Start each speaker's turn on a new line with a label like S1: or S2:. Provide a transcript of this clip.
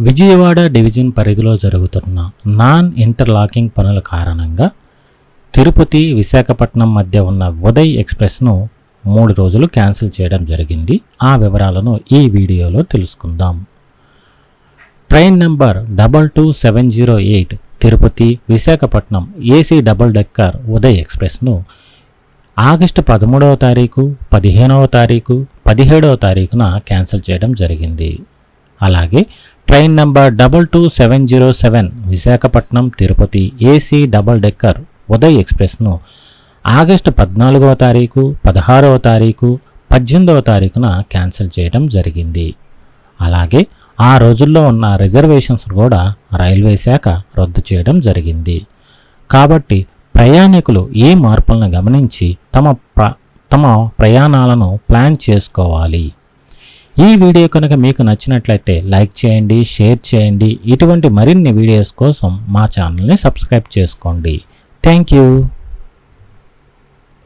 S1: Vijayawada division పరిధిలో జరుగుతున్న non interlocking పనుల కారణంగా తిరుపతి విశాఖపట్నం మధ్య ఉన్న ఉదయ్ ఎక్స్ప్రెస్ను మూడు రోజులు క్యాన్సిల్ చేయడం జరిగింది. ఆ వివరాలను ఈ వీడియోలో తెలుసుకుందాం. Train number double two seven zero eight Tirupati Visakhapatnam AC double decker Uday ఎక్స్ప్రెస్ను August పదమూడవ తారీఖు పదిహేనవ తారీఖు పదిహేడవ తారీఖున క్యాన్సిల్ చేయడం జరిగింది. అలాగే train number double two seven zero seven Visakhapatnam Tirupati AC double decker Uday ఎక్స్ప్రెస్ను August పద్నాలుగవ తారీఖు పదహారవ తారీఖు పద్దెనిమిదవ తారీఖున క్యాన్సిల్ చేయడం జరిగింది. అలాగే ఆ రోజుల్లో ఉన్న రిజర్వేషన్స్ కూడా రైల్వే శాఖ రద్దు చేయడం జరిగింది. కాబట్టి ప్రయాణికులు ఈ మార్పులను గమనించి తమ ప్ర తమ ప్రయాణాలను ప్లాన్ చేసుకోవాలి? ఈ వీడియో కనుక మీకు నచ్చినట్లయితే లైక్ చేయండి షేర్ చేయండి. ఇటువంటి మరిన్ని వీడియోస్ కోసం మా ఛానల్ని సబ్స్క్రైబ్ చేసుకోండి. Thank you.